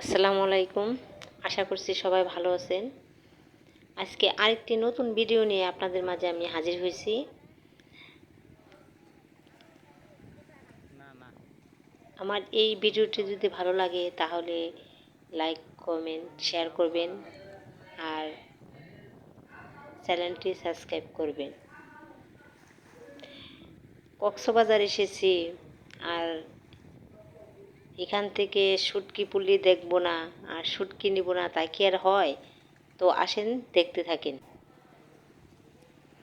আসসালামু আলাইকুম। আশা করছি সবাই ভালো আছেন। আজকে আরেকটি নতুন ভিডিও নিয়ে আপনাদের মাঝে আমি হাজির হয়েছি। আমার এই ভিডিওটি যদি ভালো লাগে তাহলে লাইক, কমেন্ট, শেয়ার করবেন আর চ্যানেলটি সাবস্ক্রাইব করবেন। কক্সবাজার এসেছি এখান থেকে শুটকি পুলি দেখব না, আর শুটকি নিব না তা কি আর হয়? তো আসেন, দেখতে থাকেন।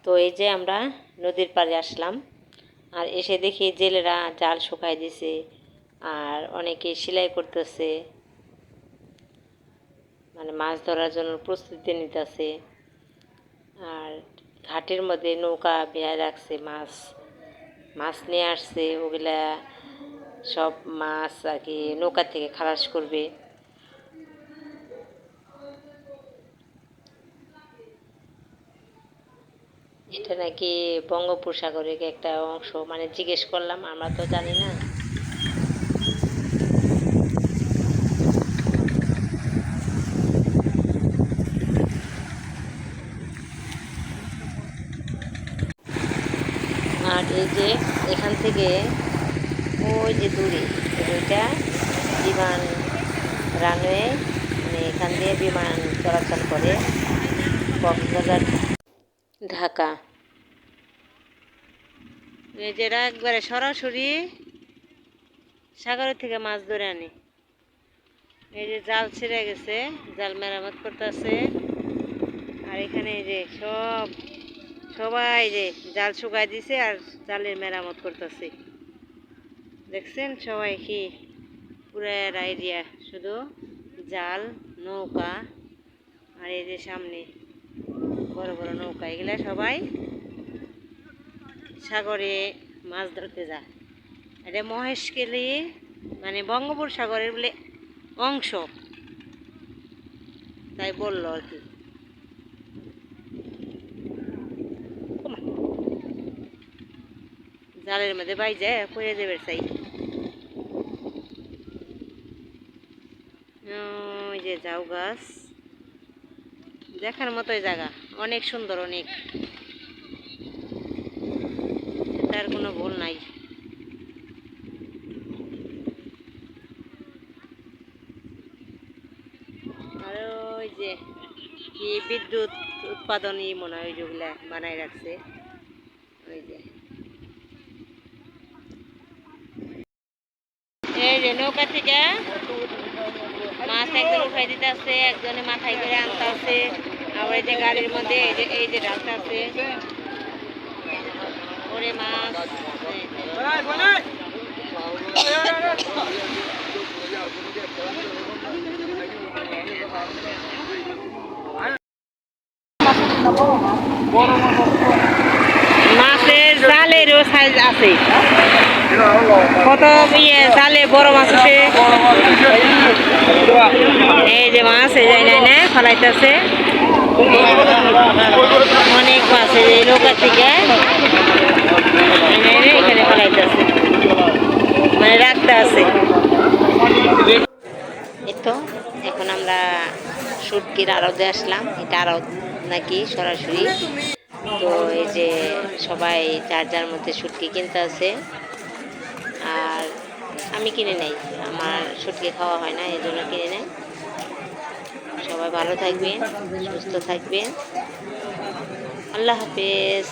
তো এই যে আমরা নদীর পাড়ে আসলাম, আর এসে দেখি জেলেরা জাল শুকায় দিছে, আর অনেকে সেলাই করতেছে। মানে মাছ ধরার জন্য প্রস্তুতি নিতেছে, আর ঘাটের মধ্যে নৌকা বেড়ায় রাখছে মাছ। মাছ নিয়ে আসছে, ওগুলা সব মাছ আর কি নৌকা থেকে খালাস করবে। এটা নাকি বঙ্গোপসাগরের একটা অংশ মানে জিজ্ঞেস করলাম, আমরা তো জানি না। আর এই যে এখান থেকে ওই যে দূরে, ওইটা বিমান রানওয়ে মানে এখান দিয়ে বিমান চলাচল করে কক্সবাজার। ঢাকা। যেটা একবারে সরাসরি সাগরের থেকে মাছ ধরে আনি। এই যে জাল ছিঁড়ে গেছে, জাল মেরামত করতেছে। আর এখানে এই যে সব, সবাই যে জাল শুকাই দিছে আর জালের মেরামত করতেছে। দেখছেন? সবাই কি পুরো আইডিয়া শুধু জাল, নৌকা আর এই যে সামনে বড় বড় নৌকা। এগুলা সবাই সাগরে মাছ ধরতে যায়। এটা মহেশকেলি মানে বঙ্গোপসাগরের বলে অংশ। তাই বলল আর কি। জালের মধ্যে বাই যায়, পড়ে যাবে চাই ওই যে যাও গাছ। দেখার মতোই জায়গা, অনেক সুন্দর, অনেক। তার কোনো ভুল নাই। আর ওই যে কি বিদ্যুৎ উৎপাদনই মনে হয় যেগুলা বানাই রাখছে, ওই যে। এই যে নৌকা থেকে মাছ একজন উঠাই দিতে আছে একজনে মাথায় করে আনতে আছে আবার এই যে গাড়ির মধ্যে এই যে এই যে রাস্তা আছে। ওরে মাছ সাইজ আছে। কত ইয়ে জালে বড় মাছ আছে এই যে মাছ, এই যাই নাই না ফলাইতেছে। অনেক মাছ, এই যে নৌকা থেকে এখানে ফলাইতেছে। মানে রাখতে আছে। তো, এখন আমরা সুটকির আড়তে আসলাম। এটা আড়ত নাকি সরাসরি? তো এই যে সবাই যার যার মধ্যে সুটকি কিনতে আছে, আর আমি কিনে নেই, আমার সুটকি খাওয়া হয় না, এই জন্য কিনে নেই। সবাই ভালো থাকবেন, সুস্থ থাকবেন। আল্লাহ হাফেজ।